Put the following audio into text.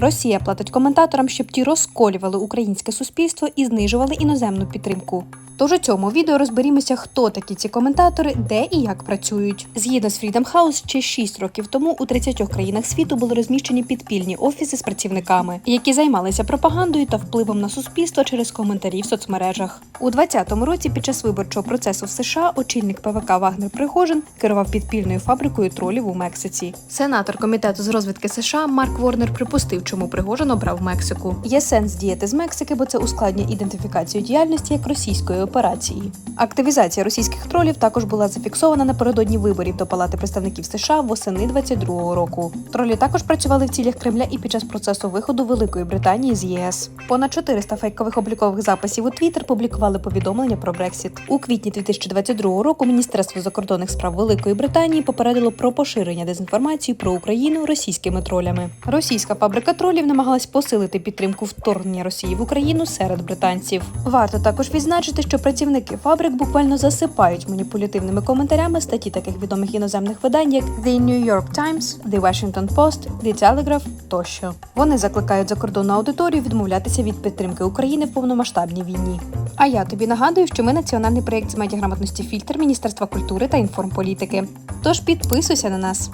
Росія платить коментаторам, щоб ті розколювали українське суспільство і знижували іноземну підтримку. Тож у цьому відео розберімося, хто такі ці коментатори, де і як працюють. Згідно з Freedom House, ще 6 років тому у 30 країнах світу були розміщені підпільні офіси з працівниками, які займалися пропагандою та впливом на суспільство через коментарі в соцмережах. У 2020 році, під час виборчого процесу в США, очільник ПВК Вагнер Пригожин керував підпільною фабрикою тролів у Мексиці. Сенатор комітету з розвідки США Марк Ворнер припустив, чому Пригожин обрав Мексику. Є сенс діяти з Мексики, бо це ускладнює ідентифікацію діяльності як російської операції. Активізація російських тролів також була зафіксована напередодні виборів до Палати представників США восени 22-го року. Тролі також працювали в цілях Кремля і під час процесу виходу Великої Британії з ЄС. Понад 400 фейкових облікових записів у Твіттер публікували повідомлення про Брексіт. У квітні 2022 року Міністерство закордонних справ Великої Британії попередило про поширення дезінформації про Україну російськими тролями. Російська фабрика тролів намагалась посилити підтримку вторгнення Росії в Україну серед британців. Варто також відзначити, що працівники фабрик буквально засипають маніпулятивними коментарями статті таких відомих іноземних видань, як The New York Times, The Washington Post, The Telegraph тощо. Вони закликають закордонну аудиторію відмовлятися від підтримки України в повномасштабній війні. А я тобі нагадую, що ми національний проєкт з медіаграмотності фільтр Міністерства культури та інформполітики. Тож підписуйся на нас.